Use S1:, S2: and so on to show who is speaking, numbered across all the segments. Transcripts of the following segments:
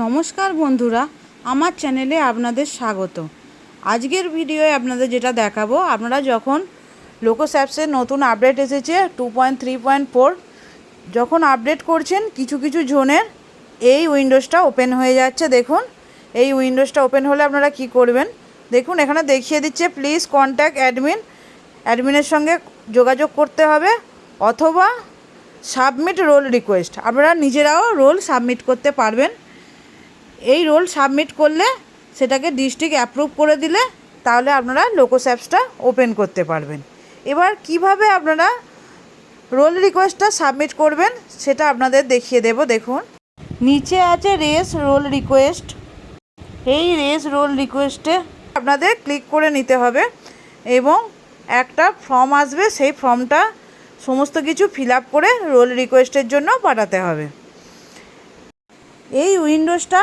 S1: নমস্কার বন্ধুরা, আমার চ্যানেলে আপনাদের স্বাগত। আজকের ভিডিওয়ে আপনাদের যেটা দেখাবো, আপনারা যখন লোকোস অ্যাপসের নতুন আপডেট এসেছে two point three point four যখন আপডেট করছেন, কিছু কিছু জোনের এই উইন্ডোজটা ওপেন হয়ে যাচ্ছে। দেখুন, এই উইন্ডোজটা ওপেন হলে আপনারা কি করবেন? দেখুন, এখানে দেখিয়ে দিচ্ছে প্লিজ কন্ট্যাক্ট অ্যাডমিন অ্যাডমিনের সঙ্গে যোগাযোগ করতে হবে, অথবা সাবমিট রোল রিকোয়েস্ট আপনারা নিজেরাও রোল সাবমিট করতে পারবেন। এই রোল সাবমিট করলে সেটাকে ডিস্ট্রিক্ট অ্যাপ্রুভ করে দিলে তাহলে আপনারা লোকোস অ্যাপসটা ওপেন করতে পারবেন। এবার কীভাবে আপনারা রোল রিকোয়েস্টটা সাবমিট করবেন সেটা আপনাদের দেখিয়ে দেব, দেখুন। নিচে আছে রেস রোল রিকোয়েস্ট। এই রেস রোল রিকোয়েস্টে আপনাদের ক্লিক করে নিতে হবে এবং একটা ফর্ম আসবে, সেই ফর্মটা সমস্ত কিছু ফিল আপ করে রোল রিকোয়েস্টের জন্য পাঠাতে হবে। এই উইন্ডোজটা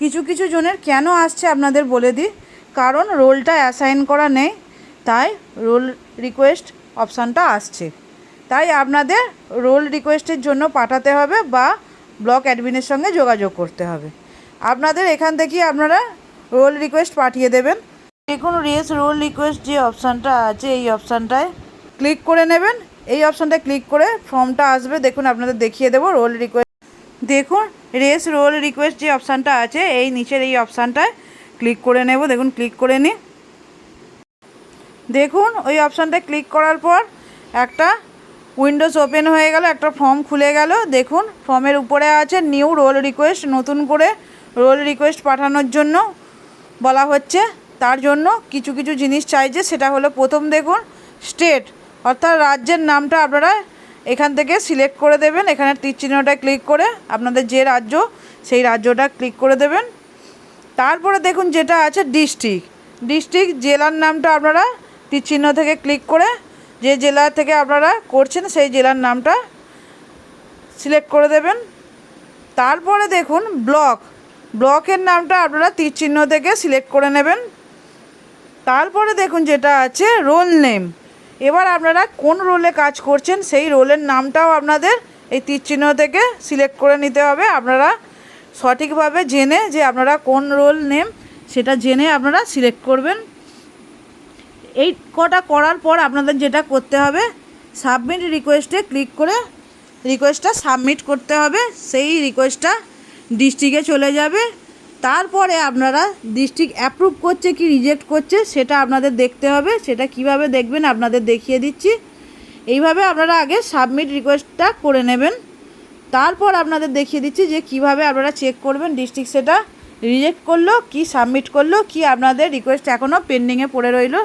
S1: কিছু কিছু জনের কেন আসছে আপনাদের বলে দিই, কারণ রোলটা অ্যাসাইন করা নেই, তাই রোল রিকোয়েস্ট অপশানটা আসছে। তাই আপনাদের রোল রিকোয়েস্টের জন্য পাঠাতে হবে বা ব্লক অ্যাডমিনের সঙ্গে যোগাযোগ করতে হবে। আপনাদের এখান থেকে আপনারা রোল রিকোয়েস্ট পাঠিয়ে দেবেন। দেখুন রেস রোল রিকোয়েস্ট যে অপশানটা আছে, এই অপশানটায় ক্লিক করে নেবেন। এই অপশানটায় ক্লিক করে ফর্মটা আসবে। দেখুন, আপনাদের দেখিয়ে দেবো রোল রিকোয়েস্ট দেখুন রেস, রোল, রিকোয়েস্ট যে অপশানটা আছে, এই নিচের এই অপশানটায় ক্লিক করে নেব। দেখুন, ক্লিক করে নিই দেখুন, ওই অপশানটায় ক্লিক করার পর একটা উইন্ডোজ ওপেন হয়ে গেল, একটা ফর্ম খুলে গেল। দেখুন, ফর্মের উপরে আছে নিউ রোল রিকোয়েস্ট, নতুন করে রোল রিকোয়েস্ট পাঠানোর জন্য বলা হচ্ছে। তার জন্য কিছু কিছু জিনিস চাইছে সেটা হলো প্রথম দেখুন, স্টেট, অর্থাৎ রাজ্যের নামটা আপনারা এখান থেকে সিলেক্ট করে দেবেন। এখানে তীর চিহ্নটা ক্লিক করে আপনাদের যে রাজ্য, সেই রাজ্যটা ক্লিক করে দেবেন। তারপরে দেখুন যেটা আছে ডিস্ট্রিক্ট ডিস্ট্রিক্ট জেলার নামটা আপনারা তীর চিহ্ন থেকে ক্লিক করে যে জেলা থেকে আপনারা করছেন, সেই জেলার নামটা সিলেক্ট করে দেবেন। তারপরে দেখুন ব্লক ব্লকের নামটা আপনারা তীর চিহ্ন থেকে সিলেক্ট করে নেবেন। তারপরে দেখুন যেটা আছে রোল নেম এবার আপনারা কোন রোলে কাজ করছেন, সেই রোলের নামটাও আপনাদের এই তীর চিহ্ন থেকে সিলেক্ট করে নিতে হবে। আপনারা সঠিকভাবে জেনে যে আপনারা কোন রোল নেম সেটা জেনে আপনারা সিলেক্ট করবেন। এই কটা করার পর আপনাদের যেটা করতে হবে সাবমিট রিকোয়েস্টে ক্লিক করে রিকোয়েস্টটা সাবমিট করতে হবে। সেই রিকোয়েস্টটা ডিস্ট্রিক্টে চলে যাবে। তারপরে আপনারা ডিস্ট্রিক্ট অ্যাপ্রুভ করছে কি রিজেক্ট করছে সেটা আপনাদের দেখতে হবে, সেটা কীভাবে দেখবেন আপনাদের দেখিয়ে দিচ্ছি। এইভাবে আপনারা আগে সাবমিট রিকোয়েস্টটা করে নেবেন। তারপর আপনাদের দেখিয়ে দিচ্ছি যে কীভাবে আপনারা চেক করবেন ডিস্ট্রিক্ট সেটা রিজেক্ট করল, কি সাবমিট করল, কি আপনাদের রিকোয়েস্ট এখনও পেন্ডিংয়ে পড়ে রইল।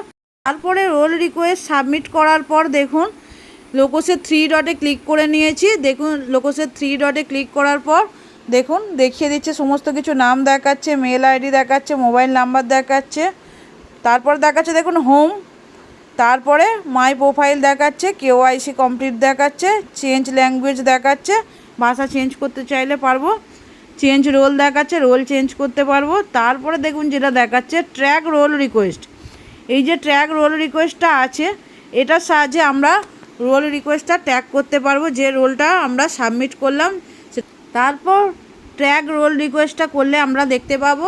S1: তারপরে রোল রিকোয়েস্ট সাবমিট করার পর দেখুন লোকোসের থ্রি ডটে ক্লিক করে নিয়েছি। দেখুন লোকোসের থ্রি ডটে ক্লিক করার পর দেখুন, দেখিয়ে দিচ্ছে, সমস্ত কিছু নাম দেখাচ্ছে মেল আইডি দেখাচ্ছে মোবাইল নাম্বার দেখাচ্ছে, তারপর দেখাচ্ছে দেখুন হোম তারপরে মাই প্রোফাইল দেখাচ্ছে কেওআইসি কমপ্লিট দেখাচ্ছে চেঞ্জ ল্যাঙ্গুয়েজ দেখাচ্ছে, ভাষা চেঞ্জ করতে চাইলে পারব চেঞ্জ রোল দেখাচ্ছে রোল চেঞ্জ করতে পারব, তারপরে দেখুন যেটা দেখাচ্ছে ট্র্যাক রোল রিকোয়েস্ট এই যে ট্র্যাক রোল রিকোয়েস্টটা আছে, এটার সাহায্যে আমরা রোল রিকোয়েস্টটা ট্যাগ করতে পারব, যে রোলটা আমরা সাবমিট করলাম তারপর ট্র্যাক রোল রিকোয়েস্টটা করলে আমরা দেখতে পাবো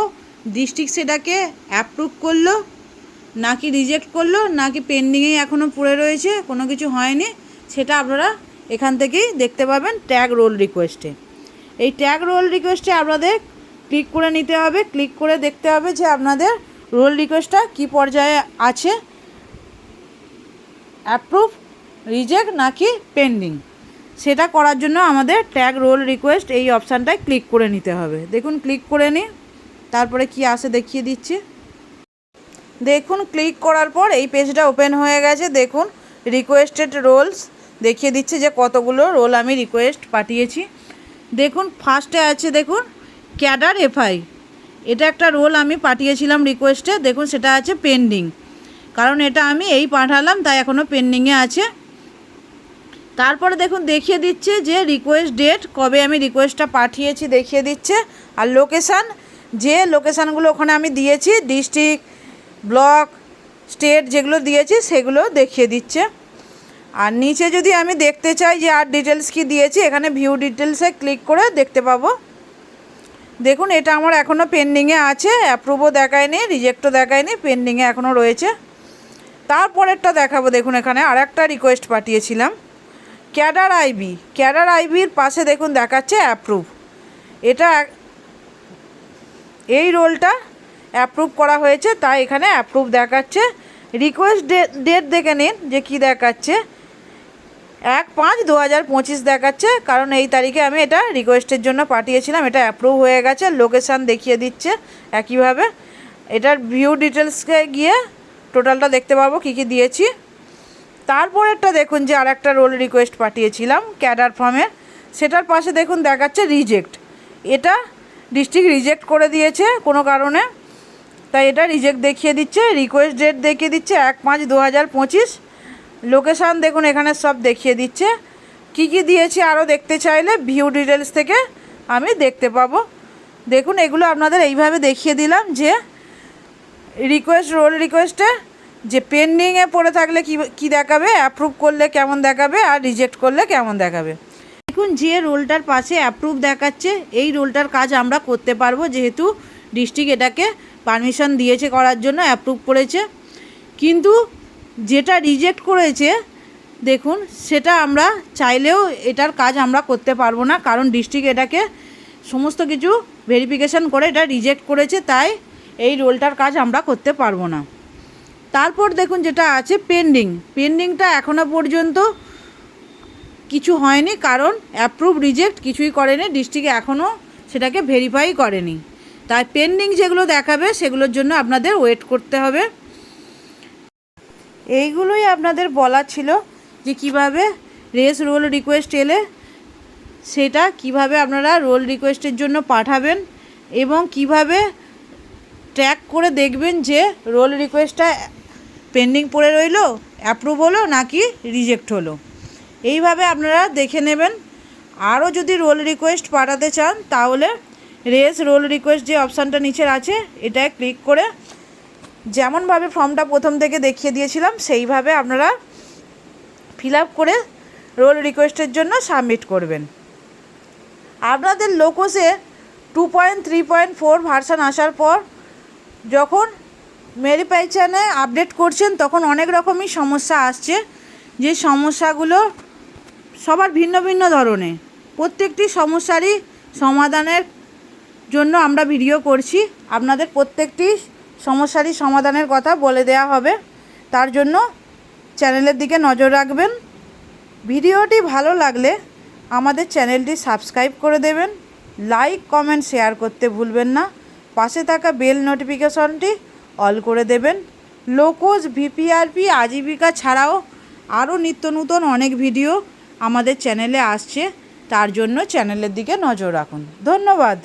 S1: ডিস্ট্রিক্ট সেটাকে অ্যাপ্রুভ করল, নাকি রিজেক্ট করল, নাকি পেন্ডিংয়েই এখনও পড়ে রয়েছে, কোনো কিছু হয়নি, সেটা আপনারা এখান থেকেই দেখতে পাবেন ট্যাগ রোল রিকোয়েস্টে। এই ট্যাগ রোল রিকোয়েস্টে আপনাদের ক্লিক করে নিতে হবে ক্লিক করে দেখতে হবে যে আপনাদের রোল রিকোয়েস্টটা কী পর্যায়ে আছে। অ্যাপ্রুভ রিজেক্ট নাকি পেন্ডিং সেটা করার জন্য আমাদের ট্যাগ রোল রিকোয়েস্ট এই অপশানটায় ক্লিক করে নিতে হবে। দেখুন ক্লিক করে নিই তারপরে কি আসে দেখিয়ে দিচ্ছি। দেখুন ক্লিক করার পর এই পেজটা ওপেন হয়ে গেছে। দেখুন রিকোয়েস্টেড রোলস দেখিয়ে দিচ্ছে যে কতগুলো রোল আমি রিকোয়েস্ট পাঠিয়েছি। দেখুন ফার্স্টে আছে, দেখুন ক্যাডার এফআই এটা একটা রোল আমি পাঠিয়েছিলাম রিকোয়েস্টে দেখুন, সেটা আছে পেন্ডিং কারণ এটা আমি এই পাঠালাম, তাই এখনও পেন্ডিংয়ে আছে। তারপরে দেখুন, দেখিয়ে দিচ্ছে যে রিকোয়েস্ট ডেট কবে আমি রিকোয়েস্টটা পাঠিয়েছি, দেখিয়ে দিচ্ছে। আর লোকেশান যে লোকেশানগুলো ওখানে আমি দিয়েছি ডিস্ট্রিক্ট ব্লক স্টেট যেগুলো দিয়েছি, সেগুলো দেখিয়ে দিচ্ছে। আর নিচে যদি আমি দেখতে চাই যে আর ডিটেলস কি দিয়েছি, এখানে ভিউ ডিটেলসে ক্লিক করে দেখতে পাবো। দেখুন, এটা আমার এখনও পেন্ডিংয়ে আছে অ্যাপ্রুভও দেখায়নি রিজেক্টও দেখায়নি পেন্ডিংয়ে এখনও রয়েছে। তারপরেরটা দেখাবো, দেখুন এখানে আর একটা রিকোয়েস্ট পাঠিয়েছিলাম। ক্যাডার আইবি ক্যাডার আইবির পাশে দেখুন দেখাচ্ছে অ্যাপ্রুভ এটা এই রোলটা অ্যাপ্রুভ করা হয়েছে, তাই এখানে অ্যাপ্রুভ দেখাচ্ছে। রিকোয়েস্ট ডেট দেখে নিন যে কি দেখাচ্ছে। এক পাঁচ দু হাজার পঁচিশ দেখাচ্ছে, কারণ এই তারিখে আমি এটা রিকোয়েস্টের জন্য পাঠিয়েছিলাম, এটা অ্যাপ্রুভ হয়ে গেছে লোকেশান দেখিয়ে দিচ্ছে একইভাবে। এটার ভিউ ডিটেলসকে গিয়ে টোটালটা দেখতে পাবো, কী কী দিয়েছি। তারপরেরটা দেখুন যে আর একটা রোল রিকোয়েস্ট পাঠিয়েছিলাম ক্যাডার ফর্মের সেটার পাশে দেখুন দেখাচ্ছে রিজেক্ট এটা ডিস্ট্রিক্ট রিজেক্ট করে দিয়েছে কোনো কারণে। তাই এটা রিজেক্ট দেখিয়ে দিচ্ছে রিকোয়েস্ট ডেট দেখিয়ে দিচ্ছে এক পাঁচ দু হাজার পঁচিশ। লোকেশান দেখুন এখানে সব দেখিয়ে দিচ্ছে। কি কি দিয়েছি আরও দেখতে চাইলে ভিউ ডিটেলস থেকে আমি দেখতে পাবো। দেখুন এগুলো আপনাদের এইভাবে দেখিয়ে দিলাম যে রিকোয়েস্ট রোল রিকোয়েস্টে যে পেন্ডিংয়ে পড়ে থাকলে কি, কী দেখাবে? অ্যাপ্রুভ করলে কেমন দেখাবে? আর রিজেক্ট করলে কেমন দেখাবে? দেখুন, যে রোলটার পাশে অ্যাপ্রুভ দেখাচ্ছে, এই রোলটার কাজ আমরা করতে পারব যেহেতু ডিস্ট্রিক্ট এটাকে পারমিশন দিয়েছে করার জন্য অ্যাপ্রুভ করেছে। কিন্তু যেটা রিজেক্ট করেছে, দেখুন, সেটা আমরা চাইলেও এটার কাজ আমরা করতে পারব না, কারণ ডিস্ট্রিক্ট এটাকে সমস্ত কিছু ভেরিফিকেশান করে এটা রিজেক্ট করেছে, তাই এই রোলটার কাজ আমরা করতে পারব না। তারপর দেখুন যেটা আছে পেন্ডিং পেন্ডিংটা এখনও পর্যন্ত কিছু হয়নি, কারণ অ্যাপ্রুভ রিজেক্ট কিছুই করেনি ডিস্ট্রিক্টে এখনও সেটাকে ভেরিফাই করেনি। তাই পেন্ডিং যেগুলো দেখাবে, সেগুলোর জন্য আপনাদের ওয়েট করতে হবে। এইগুলোই আপনাদের বলা ছিল যে কীভাবে রেস রোল রিকোয়েস্ট এলে সেটা কীভাবে আপনারা রোল রিকোয়েস্টের জন্য পাঠাবেন এবং কীভাবে ট্র্যাক করে দেখবেন যে রোল রিকোয়েস্টটা পেন্ডিং পড়ে রইল অ্যাপ্রুভ হলো নাকি রিজেক্ট হলো? এইভাবে আপনারা দেখে নেবেন। আরও যদি রোল রিকোয়েস্ট পাঠাতে চান, তাহলে রেস রোল রিকোয়েস্ট যে অপশানটা নিচের আছে, এটায় ক্লিক করে যেমনভাবে ফর্মটা প্রথম থেকে দেখিয়ে দিয়েছিলাম, সেইভাবে আপনারা ফিল আপ করে রোল রিকোয়েস্টের জন্য সাবমিট করবেন। আপনাদের লোকসে two point three point four version আসার পর, যখন মেরি পাইচানে আপডেট করছেন, তখন অনেক রকমই সমস্যা আসছে। যে সমস্যাগুলো সবার ভিন্ন ভিন্ন ধরনের। প্রত্যেকটি সমস্যারই সমাধানের জন্য আমরা ভিডিও করছি। আপনাদের প্রত্যেকটি সমস্যারই সমাধানের কথা বলে দেওয়া হবে। তার জন্য চ্যানেলের দিকে নজর রাখবেন। ভিডিওটি ভালো লাগলে আমাদের চ্যানেলটি সাবস্ক্রাইব করে দেবেন। লাইক, কমেন্ট, শেয়ার করতে ভুলবেন না। পাশে থাকা বেল নোটিফিকেশনটি অল করে দেবেন। লোকোজ, ভিপিআরপি, আজীবিকা ছাড়াও আরও নিত্য নূতন অনেক ভিডিও আমাদের চ্যানেলে আসছে। তার জন্য চ্যানেলের দিকে নজর রাখুন। ধন্যবাদ।